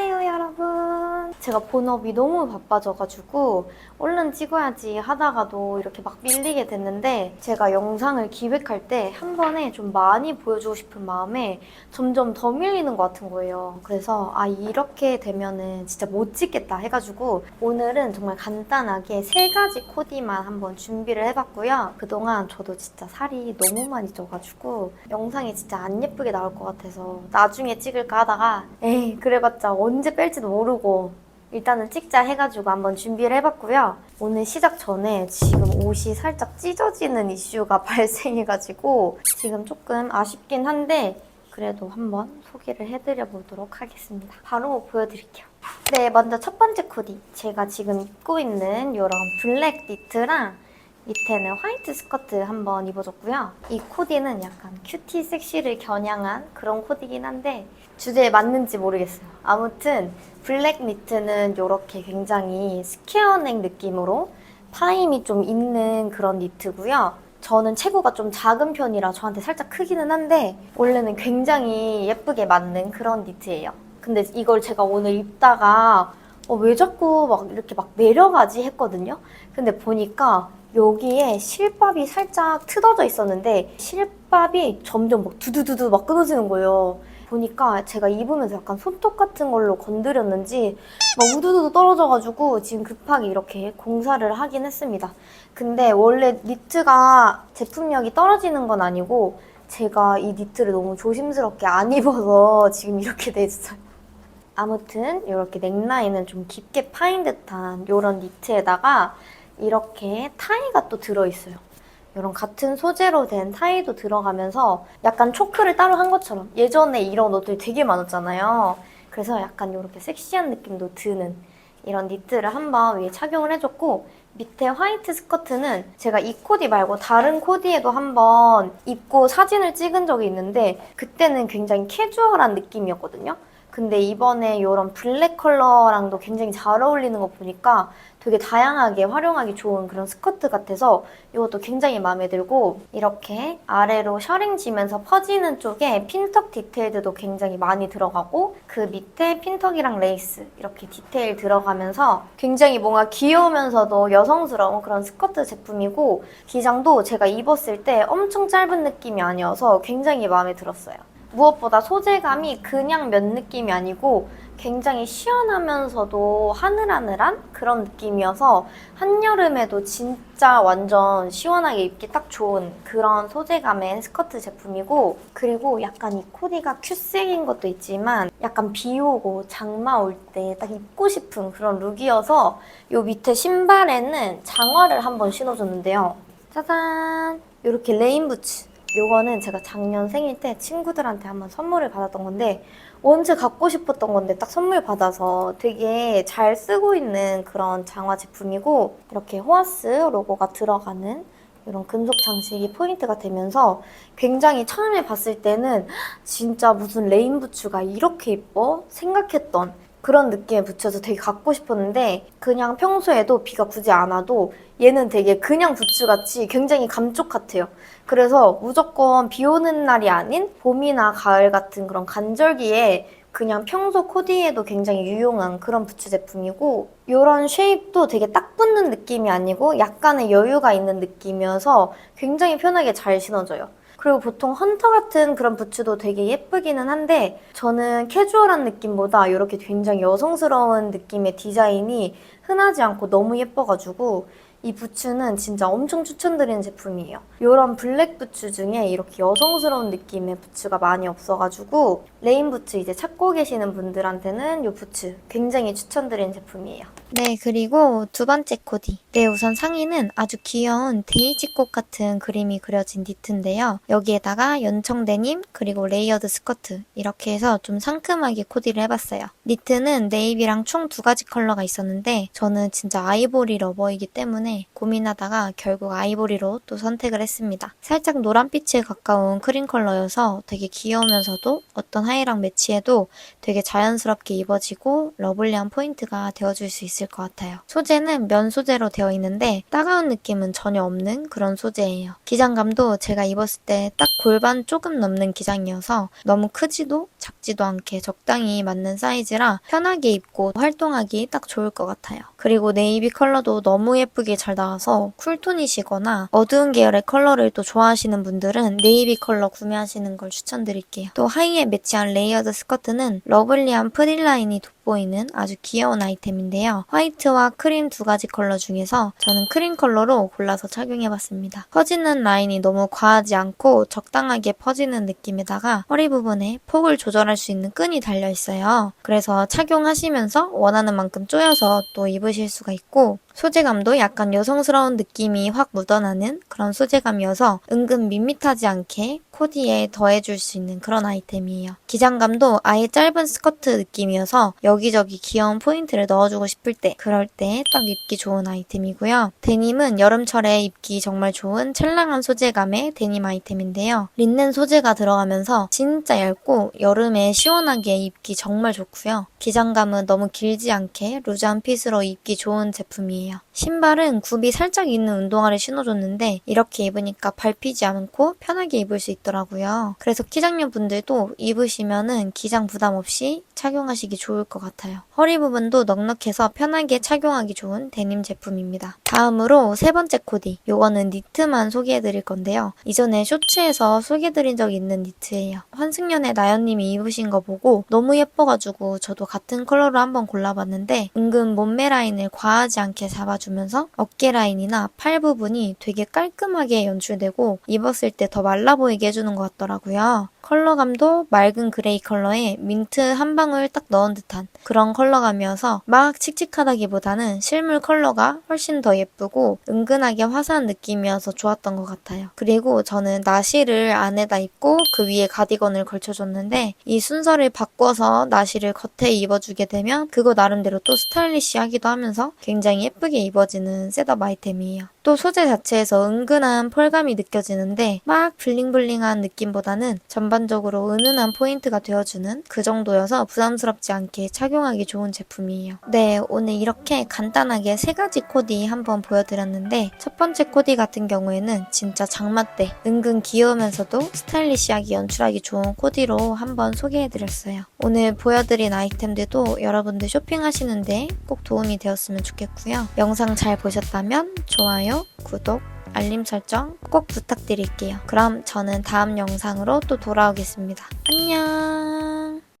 안녕하세요 여러분 제가 본업이 너무 바빠져가지고 얼른 찍어야지 하다가도 이렇게 막 밀리게 됐는데 제가 영상을 기획할 때 한 번에 좀 많이 보여주고 싶은 마음에 점점 더 밀리는 것 같은 거예요. 그래서 아 이렇게 되면은 진짜 못 찍겠다 해가지고 오늘은 정말 간단하게 세 가지 코디만 한번 준비를 해봤고요. 그동안 저도 진짜 살이 너무 많이 쪄가지고 영상이 진짜 안 예쁘게 나올 것 같아서 나중에 찍을까 하다가 에이 그래봤자 언제 뺄지도 모르고 일단은 찍자 해가지고 한번 준비를 해봤고요. 오늘 시작 전에 지금 옷이 살짝 찢어지는 이슈가 발생해가지고 지금 조금 아쉽긴 한데 그래도 한번 소개를 해드려 보도록 하겠습니다. 바로 보여드릴게요. 네, 먼저 첫 번째 코디. 제가 지금 입고 있는 이런 블랙 니트랑 밑에는 화이트 스커트 한번 입어줬고요. 이 코디는 약간 큐티 섹시를 겨냥한 그런 코디긴 한데 주제에 맞는지 모르겠어요. 아무튼 블랙 니트는 이렇게 굉장히 스퀘어넥 느낌으로 파임이 좀 있는 그런 니트고요. 저는 체구가 좀 작은 편이라 저한테 살짝 크기는 한데 원래는 굉장히 예쁘게 맞는 그런 니트예요. 근데 이걸 제가 오늘 입다가 어, 왜 자꾸 막 이렇게 막 내려가지 했거든요. 근데 보니까 여기에 실밥이 살짝 트어져 있었는데 실밥이 점점 막 두두두두 막 끊어지는 거예요. 보니까 제가 입으면서 약간 손톱 같은 걸로 건드렸는지 막 우두두두 떨어져가지고 지금 급하게 이렇게 공사를 하긴 했습니다. 근데 원래 니트가 제품력이 떨어지는 건 아니고 제가 이 니트를 너무 조심스럽게 안 입어서 지금 이렇게 돼 있어요. 아무튼 이렇게 넥라인은 좀 깊게 파인 듯한 이런 니트에다가 이렇게 타이가 또 들어있어요. 이런 같은 소재로 된 타이도 들어가면서 약간 초크를 따로 한 것처럼 예전에 이런 옷들 되게 많았잖아요. 그래서 약간 이렇게 섹시한 느낌도 드는 이런 니트를 한번 위에 착용을 해줬고 밑에 화이트 스커트는 제가 이 코디 말고 다른 코디에도 한번 입고 사진을 찍은 적이 있는데 그때는 굉장히 캐주얼한 느낌이었거든요. 근데 이번에 이런 블랙 컬러랑도 굉장히 잘 어울리는 거 보니까 되게 다양하게 활용하기 좋은 그런 스커트 같아서 이것도 굉장히 마음에 들고 이렇게 아래로 셔링 지면서 퍼지는 쪽에 핀턱 디테일도 굉장히 많이 들어가고 그 밑에 핀턱이랑 레이스 이렇게 디테일 들어가면서 굉장히 뭔가 귀여우면서도 여성스러운 그런 스커트 제품이고 기장도 제가 입었을 때 엄청 짧은 느낌이 아니어서 굉장히 마음에 들었어요. 무엇보다 소재감이 그냥 면 느낌이 아니고 굉장히 시원하면서도 하늘하늘한 그런 느낌이어서 한여름에도 진짜 완전 시원하게 입기 딱 좋은 그런 소재감의 스커트 제품이고 그리고 약간 이 코디가 큐색인 것도 있지만 약간 비 오고 장마 올 때 딱 입고 싶은 그런 룩이어서 이 밑에 신발에는 장화를 한번 신어줬는데요. 짜잔! 이렇게 레인 부츠 요거는 제가 작년 생일 때 친구들한테 한번 선물을 받았던 건데 언제 갖고 싶었던 건데 딱 선물 받아서 되게 잘 쓰고 있는 그런 장화 제품이고 이렇게 호아스 로고가 들어가는 이런 금속 장식이 포인트가 되면서 굉장히 처음에 봤을 때는 진짜 무슨 레인 부츠가 이렇게 예뻐? 생각했던 그런 느낌의 부츠여서 되게 갖고 싶었는데 그냥 평소에도 비가 굳이 안 와도 얘는 되게 그냥 부츠같이 굉장히 감쪽 같아요. 그래서 무조건 비 오는 날이 아닌 봄이나 가을 같은 그런 간절기에 그냥 평소 코디에도 굉장히 유용한 그런 부츠 제품이고 이런 쉐입도 되게 딱 붙는 느낌이 아니고 약간의 여유가 있는 느낌이어서 굉장히 편하게 잘 신어져요. 그리고 보통 헌터 같은 그런 부츠도 되게 예쁘기는 한데 저는 캐주얼한 느낌보다 이렇게 굉장히 여성스러운 느낌의 디자인이 흔하지 않고 너무 예뻐가지고 이 부츠는 진짜 엄청 추천드리는 제품이에요. 이런 블랙 부츠 중에 이렇게 여성스러운 느낌의 부츠가 많이 없어가지고 레인 부츠 이제 찾고 계시는 분들한테는 이 부츠 굉장히 추천드리는 제품이에요. 네, 그리고 두 번째 코디. 네, 우선 상의는 아주 귀여운 데이지꽃 같은 그림이 그려진 니트인데요. 여기에다가 연청 데님 그리고 레이어드 스커트 이렇게 해서 좀 상큼하게 코디를 해봤어요. 니트는 네이비랑 총 두 가지 컬러가 있었는데 저는 진짜 아이보리 러버이기 때문에 때문에 고민하다가 결국 아이보리로 또 선택을 했습니다. 살짝 노란빛에 가까운 크림 컬러여서 되게 귀여우면서도 어떤 하이랑 매치해도 되게 자연스럽게 입어지고 러블리한 포인트가 되어줄 수 있을 것 같아요. 소재는 면 소재로 되어 있는데 따가운 느낌은 전혀 없는 그런 소재예요. 기장감도 제가 입었을 때 딱 골반 조금 넘는 기장이어서 너무 크지도 작지도 않게 적당히 맞는 사이즈라 편하게 입고 활동하기 딱 좋을 것 같아요. 그리고 네이비 컬러도 너무 예쁘게 잘 나와서 쿨톤이시거나 어두운 계열의 컬러를 또 좋아하시는 분들은 네이비 컬러 구매하시는 걸 추천드릴게요. 또 하이에 매치한 레이어드 스커트는 러블리한 프릴 라인이 돋보 이는 아주 귀여운 아이템인데요. 화이트와 크림 두 가지 컬러 중에서 저는 크림 컬러로 골라서 착용해봤습니다. 퍼지는 라인이 너무 과하지 않고 적당하게 퍼지는 느낌에다가 허리 부분에 폭을 조절할 수 있는 끈이 달려있어요. 그래서 착용하시면서 원하는 만큼 조여서 또 입으실 수가 있고 소재감도 약간 여성스러운 느낌이 확 묻어나는 그런 소재감이어서 은근 밋밋하지 않게 코디에 더해줄 수 있는 그런 아이템이에요. 기장감도 아예 짧은 스커트 느낌이어서 여기저기 귀여운 포인트를 넣어주고 싶을 때 그럴 때 딱 입기 좋은 아이템이고요. 데님은 여름철에 입기 정말 좋은 찰랑한 소재감의 데님 아이템인데요. 린넨 소재가 들어가면서 진짜 얇고 여름에 시원하게 입기 정말 좋고요. 기장감은 너무 길지 않게 루즈 한 핏으로 입기 좋은 제품이에요. 신발은 굽이 살짝 있는 운동화를 신어줬는데 이렇게 입으니까 밟히지 않고 편하게 입을 수 있더라고요. 그래서 키장녀 분들도 입으시면은 기장 부담 없이 착용하시기 좋을 것 같아요. 허리 부분도 넉넉해서 편하게 착용하기 좋은 데님 제품입니다. 다음으로 세 번째 코디. 요거는 니트만 소개해드릴 건데요. 이전에 쇼츠에서 소개해드린 적 있는 니트예요. 환승연의 나연님이 입으신 거 보고 너무 예뻐가지고 저도 같은 컬러로 한번 골라봤는데 은근 몸매 라인을 과하지 않게 잡아주면서 어깨 라인이나 팔 부분이 되게 깔끔하게 연출되고 입었을 때 더 말라 보이게 해주는 것 같더라고요. 컬러감도 맑은 그레이 컬러에 민트 한 방울 딱 넣은 듯한 그런 컬러감이어서 막 칙칙하다기보다는 실물 컬러가 훨씬 더 예쁘고 은근하게 화사한 느낌이어서 좋았던 것 같아요. 그리고 저는 나시를 안에다 입고 그 위에 가디건을 걸쳐줬는데 이 순서를 바꿔서 나시를 겉에 입어주게 되면 그거 나름대로 또 스타일리시하기도 하면서 굉장히 예쁘게 입어지는 셋업 아이템이에요. 또 소재 자체에서 은근한 펄감이 느껴지는데 막 블링블링한 느낌보다는 전반적으로 은은한 포인트가 되어주는 그 정도여서 부담스럽지 않게 착용하기 좋은 제품이에요. 네, 오늘 이렇게 간단하게 세 가지 코디 한번 보여드렸는데 첫 번째 코디 같은 경우에는 진짜 때 은근 귀여우면서도 스타일리시하게 연출하기 좋은 코디로 한번 소개해드렸어요. 오늘 보여드린 아이템들도 여러분들 쇼핑하시는데 꼭 도움이 되었으면 좋겠고요. 영상 잘 보셨다면 좋아요, 구독, 알림 설정 꼭 부탁드릴게요. 그럼 저는 다음 영상으로 또 돌아오겠습니다. 안녕!